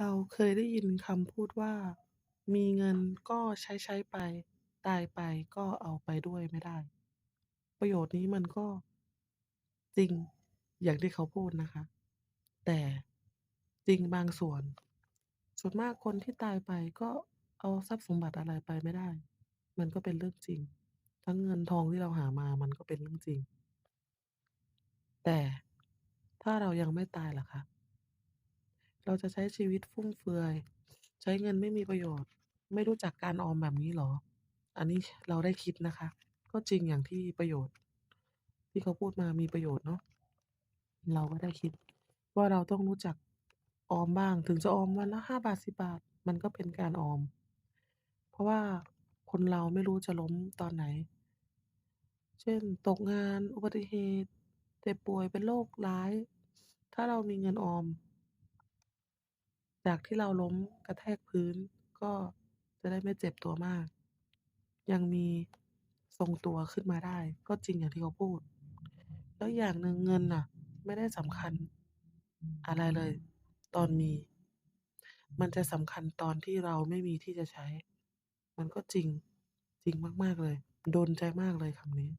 เราเคยได้ยินคำพูดว่า มีเงินก็ใช้ๆไป ตายไปก็เอาไปด้วยไม่ได้ ประโยคนี้มันก็ จริงอย่างที่เขาพูดนะคะ แต่จริงบางส่วน ส่วนมากคนที่ตายไปก็เอาทรัพย์สมบัติอะไรไปไม่ได้ มันก็เป็นเรื่องจริง ทั้งเงินทองที่เราหามามันก็เป็นเรื่องจริง แต่ถ้าเรายังไม่ตายล่ะคะ เราจะใช้ชีวิตฟุ่มเฟือย ใช้เงินไม่มีประโยชน์ ไม่รู้จักการออมแบบนี้หรอ?อันนี้เราได้คิดนะคะ ก็จริงอย่างที่ประโยชน์ ที่เขาพูดมามีประโยชน์เนาะเราก็ได้คิด ว่าเราต้องรู้จักออมบ้าง ถึงจะออมวันละ5บาท10บาท มันก็เป็นการออม เพราะว่าคนเราไม่รู้จะล้มตอนไหน เช่น ตกงาน อุบัติเหตุ เจ็บป่วยเป็นโรคร้าย ถ้าเรามีเงินออม จากที่เราล้มกระแทกพื้นก็จะได้ไม่เจ็บตัวมาก ยังมีทรงตัวขึ้นมาได้ ก็จริงอย่างที่เขาพูด แล้วอย่างหนึ่งเงินน่ะ ไม่ได้สำคัญอะไรเลย ตอนมี มันจะสำคัญตอนที่เราไม่มีที่จะใช้ มันก็จริงจริงมาก ๆ เลย โดนใจมากเลยคำนี้